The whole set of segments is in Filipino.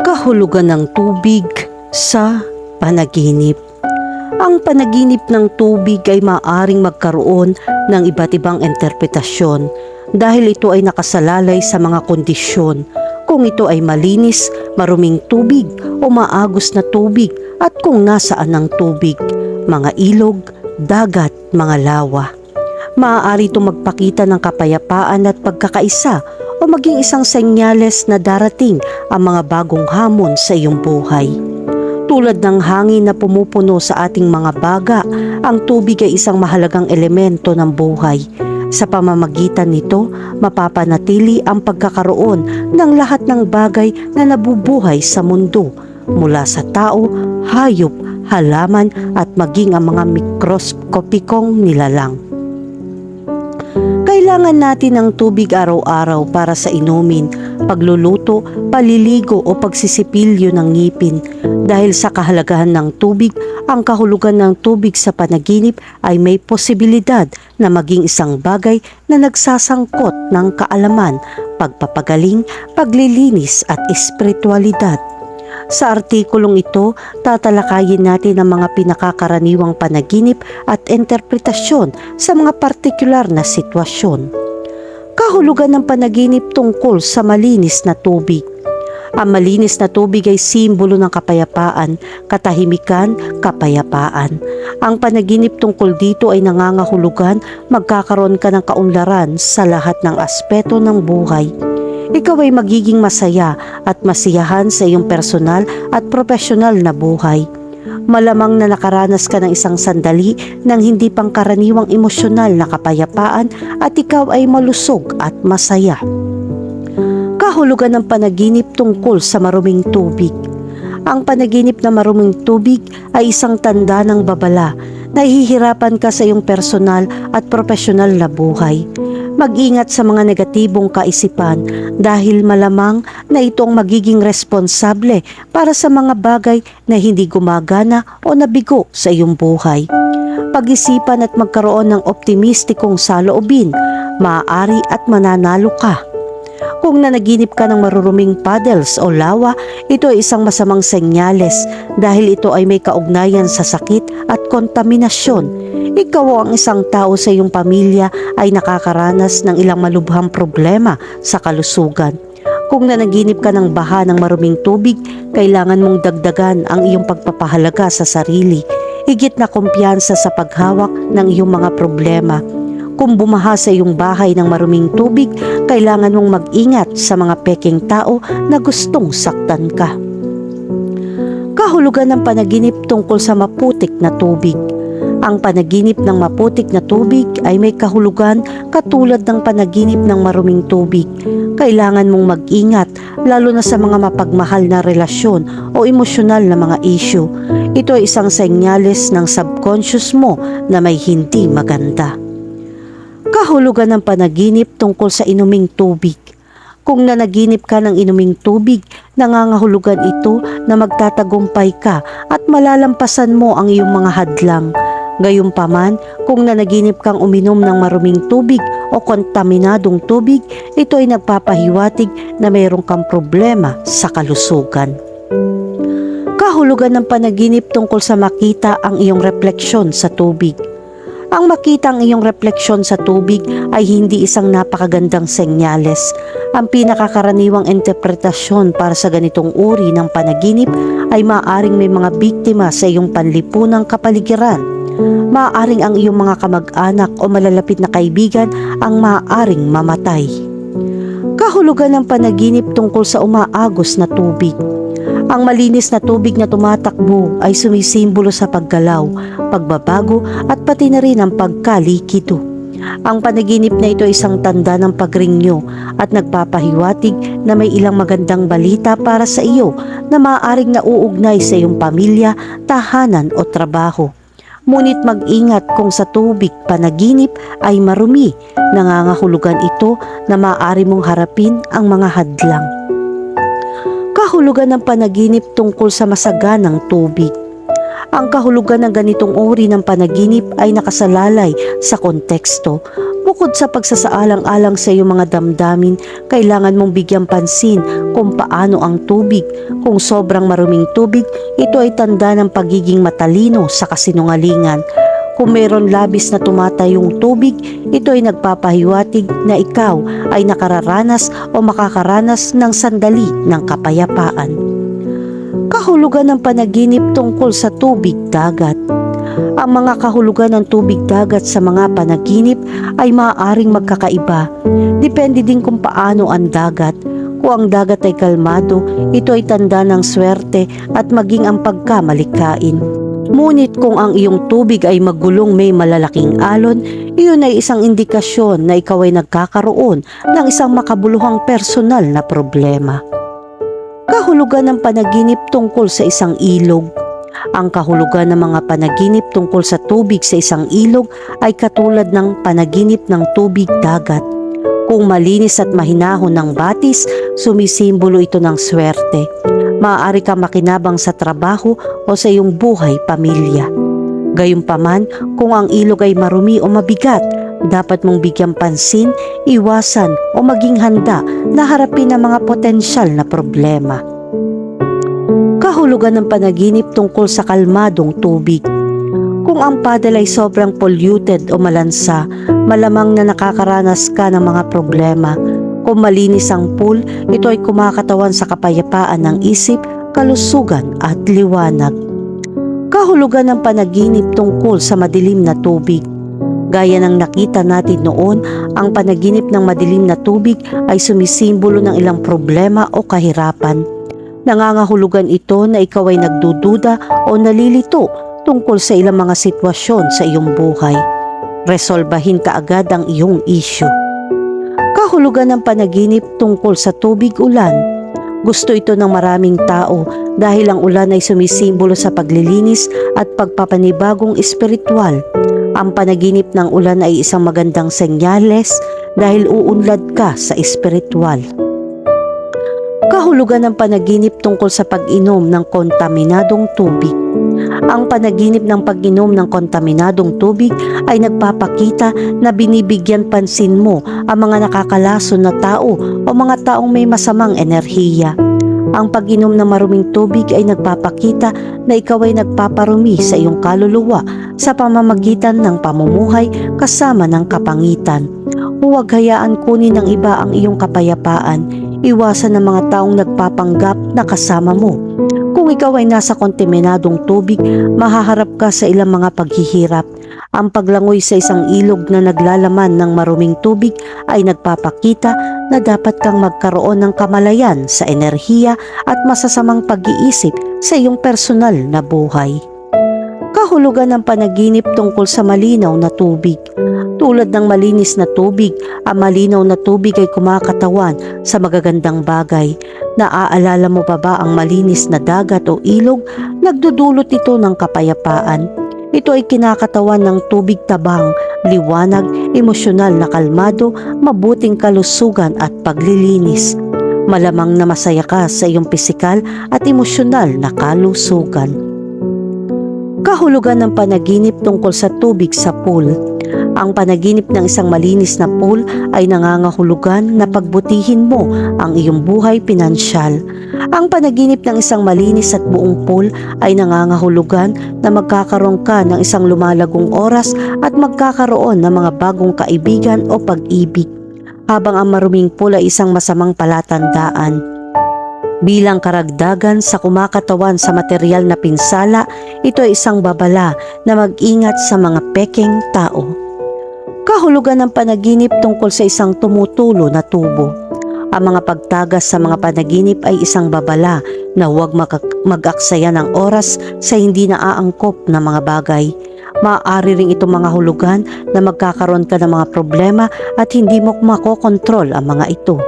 Kahulugan ng tubig sa panaginip. Ang panaginip ng tubig ay maaring magkaroon ng iba't ibang interpretasyon dahil ito ay nakasalalay sa mga kondisyon kung ito ay malinis, maruming tubig o maagos na tubig at kung nasaan ang tubig, mga ilog, dagat, mga lawa. Maaari itong magpakita ng kapayapaan at pagkakaisa o maging isang senyales na darating ang mga bagong hamon sa iyong buhay. Tulad ng hangin na pumupuno sa ating mga baga, ang tubig ay isang mahalagang elemento ng buhay. Sa pamamagitan nito, mapapanatili ang pagkakaroon ng lahat ng bagay na nabubuhay sa mundo, mula sa tao, hayop, halaman at maging ang mga mikroskopikong nilalang. Kailangan natin ng tubig araw-araw para sa inumin, pagluluto, paliligo o pagsisipilyo ng ngipin. Dahil sa kahalagahan ng tubig, ang kahulugan ng tubig sa panaginip ay may posibilidad na maging isang bagay na nagsasangkot ng kaalaman, pagpapagaling, paglilinis at espiritualidad. Sa artikulong ito, tatalakayin natin ang mga pinakakaraniwang panaginip at interpretasyon sa mga partikular na sitwasyon. Kahulugan ng panaginip tungkol sa malinis na tubig. Ang malinis na tubig ay simbolo ng kapayapaan, katahimikan, kapayapaan. Ang panaginip tungkol dito ay nangangahulugan magkakaroon ka ng kaunlaran sa lahat ng aspeto ng buhay ikaw ay magiging masaya at masiyahan sa iyong personal at profesional na buhay. Malamang na nakaranas ka ng isang sandali ng hindi pangkaraniwang emosyonal na kapayapaan at ikaw ay malusog at masaya. Kahulugan ng panaginip tungkol sa maruming tubig. Ang panaginip na maruming tubig ay isang tanda ng babala. Nahihirapan ka sa iyong personal at profesional na buhay mag-ingat sa mga negatibong kaisipan dahil malamang na itong magiging responsable para sa mga bagay na hindi gumagana o nabigo sa iyong buhay. Pag-isipan at magkaroon ng optimistikong saloobin, maaari at mananalo ka. Kung nanaginip ka ng maruruming puddles o lawa, ito ay isang masamang senyales dahil ito ay may kaugnayan sa sakit at kontaminasyon ikaw o ang isang tao sa iyong pamilya ay nakakaranas ng ilang malubhang problema sa kalusugan. Kung nanaginip ka ng baha ng maruming tubig, kailangan mong dagdagan ang iyong pagpapahalaga sa sarili. Higit na kumpiyansa sa paghawak ng iyong mga problema. Kung bumaha sa iyong bahay ng maruming tubig, kailangan mong mag-ingat sa mga peking tao na gustong saktan ka. Kahulugan ng panaginip tungkol sa maputik na tubig. Ang panaginip ng maputik na tubig ay may kahulugan katulad ng panaginip ng maruming tubig. Kailangan mong mag-ingat lalo na sa mga mapagmahal na relasyon o emosyonal na mga issue. Ito ay isang senyales ng subconscious mo na may hindi maganda. Kahulugan ng panaginip tungkol sa inuming tubig. Kung nanaginip ka ng inuming tubig, nangangahulugan ito na magtatagumpay ka at malalampasan mo ang iyong mga hadlang. Gayunpaman, kung nanaginip kang uminom ng maruming tubig o kontaminadong tubig, ito ay nagpapahiwatig na mayroon kang problema sa kalusugan. Kahulugan ng panaginip tungkol sa makita ang iyong refleksyon sa tubig. Ang makita ang iyong refleksyon sa tubig ay hindi isang napakagandang senyales. Ang pinakakaraniwang interpretasyon para sa ganitong uri ng panaginip ay maaaring may mga biktima sa iyong panlipunang kapaligiran maaaring ang iyong mga kamag-anak o malalapit na kaibigan ang maaaring mamatay. Kahulugan ng panaginip tungkol sa umaagos na tubig. Ang malinis na tubig na tumatakbo ay sumisimbolo sa paggalaw, pagbabago at pati na rin ang pagkalikido. Ang panaginip na ito ay isang tanda ng pagringyo at nagpapahiwatig na may ilang magandang balita para sa iyo na maaaring nauugnay sa iyong pamilya, tahanan o trabaho. Ngunit mag-ingat kung sa tubig panaginip ay marumi, nangangahulugan ito na maaari mong harapin ang mga hadlang. Kahulugan ng panaginip tungkol sa masaganang tubig. Ang kahulugan ng ganitong uri ng panaginip ay nakasalalay sa konteksto. Bukod sa pagsasaalang-alang sa iyong mga damdamin, kailangan mong bigyang pansin kung paano ang tubig. Kung sobrang maruming tubig, ito ay tanda ng pagiging matalino sa kasinungalingan. Kung mayroon labis na tumatayong tubig, ito ay nagpapahiwatig na ikaw ay nakararanas o makakaranas ng sandali ng kapayapaan. Kahulugan ng panaginip tungkol sa tubig dagat. Ang mga kahulugan ng tubig dagat sa mga panaginip ay maaaring magkakaiba. Depende din kung paano ang dagat. Kung ang dagat ay kalmado, ito ay tanda ng swerte at maging ang pagkamalikain. Ngunit kung ang iyong tubig ay magulong may malalaking alon, iyon ay isang indikasyon na ikaw ay nagkakaroon ng isang makabuluhang personal na problema. Kahulugan ng panaginip tungkol sa isang ilog. Ang kahulugan ng mga panaginip tungkol sa tubig sa isang ilog ay katulad ng panaginip ng tubig dagat. Kung malinis at mahinahon ng batis, sumisimbolo ito ng swerte. Maaari ka makinabang sa trabaho o sa iyong buhay pamilya. Gayunpaman, kung ang ilog ay marumi o mabigat, dapat mong bigyang pansin, iwasan o maging handa na harapin ang mga potensyal na problema. Kahulugan ng panaginip tungkol sa kalmadong tubig. Kung ang paddle ay sobrang polluted o malansa, malamang na nakakaranas ka ng mga problema. Kung malinis ang pool, ito ay kumakatawan sa kapayapaan ng isip, kalusugan at liwanag. Kahulugan ng panaginip tungkol sa madilim na tubig. Gaya ng nakita natin noon, ang panaginip ng madilim na tubig ay sumisimbolo ng ilang problema o kahirapan. Nangangahulugan ito na ikaw ay nagdududa o nalilito tungkol sa ilang mga sitwasyon sa iyong buhay. Resolbahin kaagad ang iyong issue. Kahulugan ng panaginip tungkol sa tubig ulan. Gusto ito ng maraming tao dahil ang ulan ay sumisimbolo sa paglilinis at pagpapanibagong espiritual. Ang panaginip ng ulan ay isang magandang senyales dahil uunlad ka sa espiritual. Kahulugan ng panaginip tungkol sa pag-inom ng kontaminadong tubig. Ang panaginip ng pag-inom ng kontaminadong tubig ay nagpapakita na binibigyan pansin mo ang mga nakakalason na tao o mga taong may masamang enerhiya. Ang pag-inom ng maruming tubig ay nagpapakita na ikaw ay nagpaparumi sa iyong kaluluwa sa pamamagitan ng pamumuhay kasama ng kapangitan. Huwag hayaan kunin ng iba ang iyong kapayapaan. Iwasan ng mga taong nagpapanggap na kasama mo. Kung ikaw ay nasa kontaminadong tubig, mahaharap ka sa ilang mga paghihirap. Ang paglangoy sa isang ilog na naglalaman ng maruming tubig ay nagpapakita na dapat kang magkaroon ng kamalayan sa enerhiya at masasamang pag-iisip sa iyong personal na buhay. Kahulugan ng panaginip tungkol sa malinaw na tubig. Tulad ng malinis na tubig, ang malinaw na tubig ay kumakatawan sa magagandang bagay. Naaalala mo pa ba ang malinis na dagat o ilog? Nagdudulot ito ng kapayapaan. Ito ay kinakatawan ng tubig tabang, liwanag, emosyonal na kalmado, mabuting kalusugan at paglilinis. Malamang na masaya ka sa iyong pisikal at emosyonal na kalusugan. Kahulugan ng panaginip tungkol sa tubig sa pool. Ang panaginip ng isang malinis na pool ay nangangahulugan na pagbutihin mo ang iyong buhay pinansyal. Ang panaginip ng isang malinis at buong pool ay nangangahulugan na magkakaroon ka ng isang lumalagong oras at magkakaroon ng mga bagong kaibigan o pag-ibig. Habang ang maruming pool ay isang masamang palatandaan. Bilang karagdagan sa kumakatawan sa material na pinsala, ito ay isang babala na mag-ingat sa mga peking tao. Kahulugan ng panaginip tungkol sa isang tumutulo na tubo. Ang mga pagtagas sa mga panaginip ay isang babala na huwag mag- mag-aksaya ng oras sa hindi naaangkop na mga bagay. Maaari ring itong mga hulugan na magkakaroon ka ng mga problema at hindi mo makokontrol ang mga ito.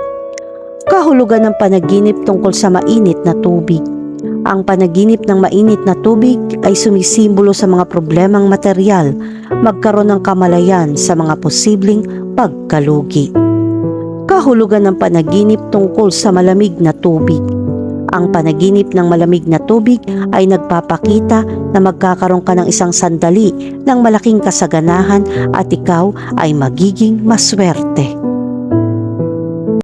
Kahulugan ng panaginip tungkol sa mainit na tubig. Ang panaginip ng mainit na tubig ay sumisimbolo sa mga problemang material, magkaroon ng kamalayan sa mga posibleng pagkalugi. Kahulugan ng panaginip tungkol sa malamig na tubig. Ang panaginip ng malamig na tubig ay nagpapakita na magkakaroon ka ng isang sandali ng malaking kasaganahan at ikaw ay magiging maswerte.